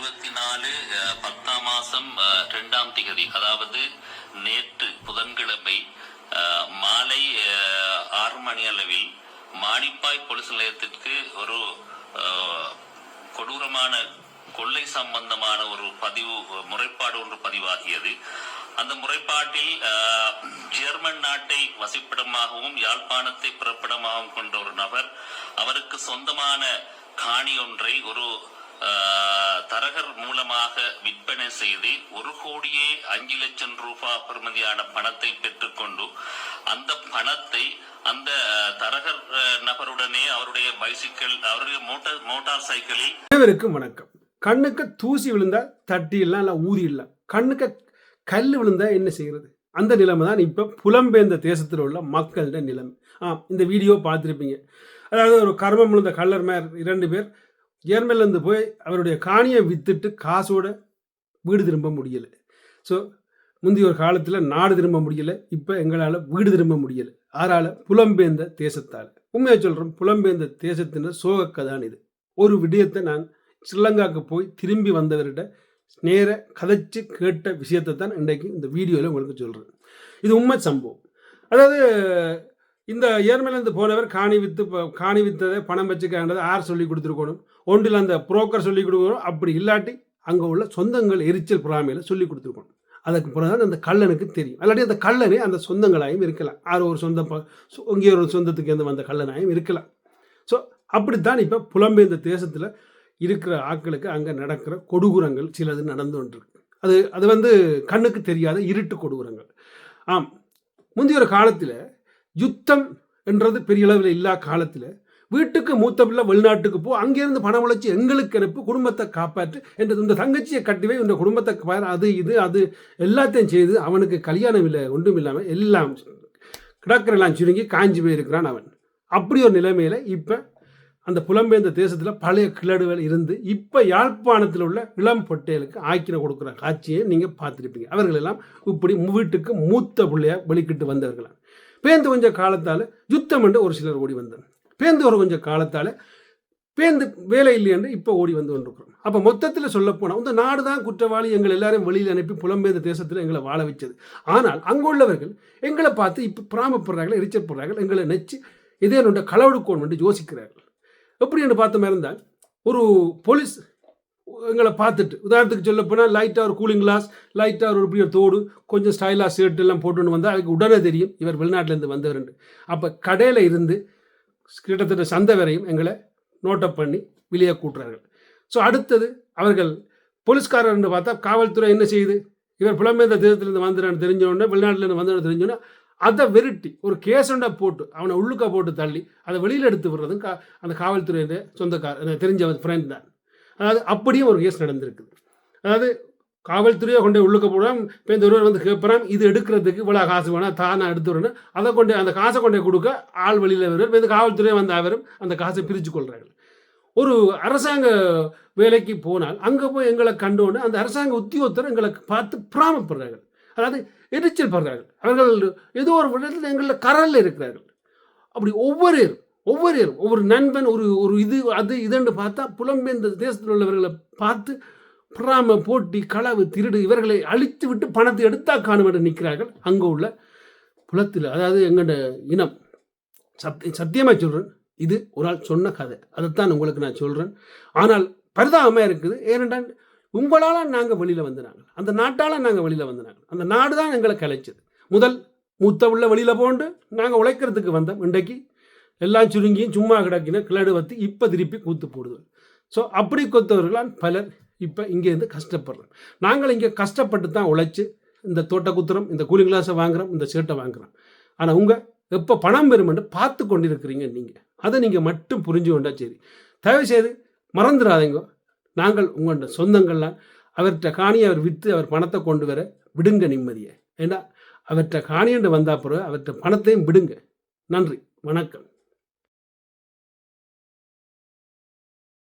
இருபத்தி நாலு அஹ், பத்தாம் மாசம் அஹ், ரெண்டாம் திகதி. அதாவது நேற்று புதன்கிழமை அஹ், மாலை ஆறு மணி அளவில் மானிப்பாய் போலீஸ் நிலையத்திற்கு ஒரு கொடூரமான கொள்ளை சம்பந்தமான ஒரு பதிவு முறைப்பாடு ஒன்று பதிவாகியது. அந்த முறைப்பாட்டில் ஜெர்மன் நாட்டை வசிப்பிடமாகவும் யாழ்ப்பாணத்தை பிறப்பிடமாகவும் கொண்ட ஒரு நபர் அவருக்கு சொந்தமான காணி ஒன்றை ஒரு தரகர் மூலமாக விற்பனை செய்து ஒரு கோடியே அஞ்சு லட்சம் ரூபாய் பெறுமதியான பணத்தை பெற்றுக்கொண்டு அந்த பணத்தை அந்த தரகர் நபருடனே அவருடைய பைசிக்கிள் அவருடைய மோட்டார் மோட்டார் சைக்கிளில் அனைவருக்கும் வணக்கம். கண்ணுக்கு தூசி விழுந்தா தட்டி இல்லை ஊதிடலாம் கண்ணுக்கு கல் விழுந்தா என்ன செய்கிறது அந்த நிலைமை தான் இப்போ புலம்பெயர்ந்த தேசத்தில் உள்ள மக்களிட நிலைமை. ஆ இந்த வீடியோ பார்த்துருப்பீங்க. அதாவது ஒரு கர்மம் விழுந்த கல்லர் மேர் இரண்டு பேர் ஜேர்மன்லேருந்து போய் அவருடைய காணியை வித்துட்டு காசோட வீடு திரும்ப முடியலை. ஸோ முந்தைய ஒரு காலத்தில் நாடு திரும்ப முடியலை இப்போ எங்களால் வீடு திரும்ப முடியலை. ஆறால் புலம்பெயர்ந்த தேசத்தால். உண்மையை சொல்கிறோம் புலம்பெயர்ந்த தேசத்தின சோகக்கை தான் இது. ஒரு விடயத்தை நான் ஸ்ரீலங்காவுக்கு போய் திரும்பி வந்தவர்கிட்ட நேர கதைச்சு கேட்ட விஷயத்தை தான் இன்றைக்கு இந்த வீடியோவில் உங்களுக்கு சொல்கிறேன் இது உண்மை சம்பவம். அதாவது இந்த ஏர்மையிலேருந்து போனவர் காணி வித்து காணி வித்ததை பணம் வச்சுக்காண்டதை யார் சொல்லி கொடுத்துருக்கணும். ஒன்றில் அந்த புரோக்கர் சொல்லி கொடுக்கணும். அப்படி இல்லாட்டி அங்கே உள்ள சொந்தங்கள் எரிச்சல் புறாமையில் சொல்லி கொடுத்துருக்கணும். அதுக்கு பிறகு தான் அந்த கள்ளனுக்கு தெரியும். இல்லாட்டி அந்த கள்ளனே அந்த சொந்தங்களாயும் இருக்கலாம். ஆறு ஒரு சொந்த ப- இங்கே ஒரு சொந்தத்துக்கு இருந்து வந்த கள்ளனாயும் இருக்கலாம். ஸோ அப்படித்தான் இப்போ புலம்பெயர்ந்த தேசத்தில் இருக்கிற ஆட்களுக்கு அங்கே நடக்கிற கொடூரங்கள் சிலது நடந்து கொண்டிருக்கு. அது அது வந்து கண்ணுக்கு தெரியாத இருட்டு கொடூரங்கள். ஆம். முந்தைய ஒரு காலத்தில் யுத்தம் என்றது பெரிய அளவில் இல்லா காலத்தில். வீட்டுக்கு மூத்த பிள்ளை வெளிநாட்டுக்கு போ அங்கேருந்து பணம் உழைச்சி எங்களுக்கு அனுப்பு குடும்பத்தை காப்பாற்று என்று இந்த தங்கச்சியை கட்டிவே இந்த குடும்பத்தை அது இது அது எல்லாத்தையும் செய்து அவனுக்கு கல்யாணம் இல்லை ஒன்றும் இல்லாமல் எல்லாம் கிடக்கிறெல்லாம் சுருங்கி காஞ்சி போயிருக்கிறான் அவன். அப்படி ஒரு நிலைமையில் இப்போ அந்த புலம்பெயர்ந்த தேசத்தில் பழைய கிளடுகள் இருந்து இப்போ யாழ்ப்பாணத்தில் உள்ள இளம் பொட்டையலுக்கு ஆக்கின கொடுக்குற காட்சியை நீங்கள் பார்த்துருப்பீங்க. அவர்கள் எல்லாம் இப்படி வீட்டுக்கு மூத்த பிள்ளையாக வெளிக்கிட்டு வந்தவர்களாம் பேந்து கொஞ்சம் காலத்தால் யுத்தம் என்று ஒரு சிலர் ஓடி வந்தாங்க பேந்து ஒரு கொஞ்சம் காலத்தால் பேந்து வேலை இல்லை என்று இப்போ ஓடி வந்து கொண்டிருக்கிறோம். அப்போ மொத்தத்தில் சொல்லப்போனால் இந்த நாடு தான் குற்றவாளி எங்கள் எல்லாரும் வெளியில் அனுப்பி புலம்பெயர்ந்த தேசத்தில் எங்களை வாழ வச்சது. ஆனால் அங்குள்ளவர்கள் எங்களை பார்த்து இப்போ பிராமப்படுறார்கள் எரிச்சப்படுறார்கள் எங்களை நெச்சு இதே என்னோட களவெடுக்கோன் என்று யோசிக்கிறார்கள். எப்படி என்று பார்த்த இருந்தால் ஒரு போலீஸ் எங்களை பார்த்துட்டு உதாரணத்துக்கு சொல்ல போனால் லைட்டாக ஒரு கூலிங் கிளாஸ் லைட்டாக ஒரு இப்படி ஒரு தோடு கொஞ்சம் ஸ்டைலாக ஷர்ட் எல்லாம் போட்டுன்னு வந்தால் அதுக்கு உடனே தெரியும் இவர் வெளிநாட்டிலேருந்து வந்தவர் அப்போ கடையில் இருந்து கிட்டத்தட்ட சந்தை வரையும் எங்களை நோட்டப் பண்ணி வெளியே கூட்டுறார்கள். ஸோ அடுத்தது அவர்கள் போலீஸ்காரர்னு பார்த்தா காவல்துறை என்ன செய்யுது? இவர் புலம்பெயர்ந்த தேசத்திலேருந்து வந்துடுறான்னு தெரிஞ்சோடனே வெளிநாட்டிலேருந்து வந்தோன்னு தெரிஞ்சோன்னா அதை வெருட்டி ஒரு கேசண்டை போட்டு அவனை உள்ளுக்கா போட்டு தள்ளி அதை வெளியில் எடுத்து விடுறதும் கா அந்த காவல்துறையின் சொந்தக்கார தெரிஞ்ச ஃப்ரெண்ட் தான். அதாவது அப்படியும் ஒரு கேஸ் நடந்திருக்குது. அதாவது காவல்துறையை கொண்டு உள்ளுக்க போடுறான் இப்போ இந்த ஒருவர் வந்து கேட்பறான் இது எடுக்கிறதுக்கு இவ்வளோ காசு வேணாம் தானே எடுத்து வரணும் அதை கொண்டு அந்த காசை கொண்டே கொடுக்க ஆள் வெளியில் வருவார். இந்த காவல்துறையை வந்த அவரும் அந்த காசை பிரித்து கொள்கிறார்கள் ஒரு அரசாங்க வேலைக்கு போனால் அங்கே போய் எங்களை கண்டோன்னு அந்த அரசாங்க உத்தியோகத்தர் எங்களை பார்த்து பிராமப்படுறார்கள் அதாவது எரிச்சல் படுறார்கள் அவர்கள் ஏதோ ஒரு விடத்தில் எங்களில் கரலில் இருக்கிறார்கள். அப்படி ஒவ்வொரு ஒவ்வொரு ஒவ்வொரு நண்பன் ஒரு ஒரு இது அது இதுன்னு பார்த்தா புலம்பெயர்ந்த தேசத்தில் உள்ளவர்களை பார்த்து பிராம போட்டி களவு திருடு இவர்களை அழித்து விட்டு பணத்தை எடுத்தா காணும் என்று நிற்கிறார்கள். அங்கே உள்ள புலத்தில் அதாவது எங்களோட இனம். சத்திய சத்தியமாக சொல்கிறேன் இது ஒரு ஆள் சொன்ன கதை. அதைத்தான் உங்களுக்கு நான் சொல்கிறேன் ஆனால் பரிதாபமாக இருக்குது. ஏனென்றால் உங்களால் நாங்கள் வெளியில் வந்துனாங்க அந்த நாட்டால் நாங்கள் வெளியில் வந்துனாங்க அந்த நாடு தான் எங்களை கலைச்சது. முதல் மூத்த உள்ள வெளியில் போண்டு நாங்கள் உழைக்கிறதுக்கு வந்தோம் இன்றைக்கு. எல்லாம் சுருங்கியும் சும்மா கிடக்கின கிளடு வத்து இப்போ திருப்பி கூத்து போடுவோம் ஸோ அப்படி கொத்தவர்களால் பலர் இப்போ இங்கேருந்து கஷ்டப்படுறோம். நாங்கள் இங்கே கஷ்டப்பட்டு தான் உழைச்சி இந்த தோட்ட குத்துறோம் இந்த கூலிங் கிளாஸை வாங்குறோம் இந்த ஷர்ட்டை வாங்குறோம். ஆனால் உங்கள் எப்போ பணம் பெறுமென்று பார்த்து கொண்டிருக்கிறீங்க நீங்கள் அதை நீங்கள் மட்டும் புரிஞ்சு கொண்டா சரி. தயவுசெய்து மறந்துடாதீங்க. நாங்கள் உங்களோட சொந்தங்கள்லாம் அவர்கிட்ட காணியை அவர் விற்று அவர் பணத்தை கொண்டு வர விடுங்க நிம்மதியை. ஏன்னா அவர்கிட்ட காணியண்டு வந்தா பிறகு அவர்கிட்ட பணத்தையும் விடுங்க. நன்றி. வணக்கம்.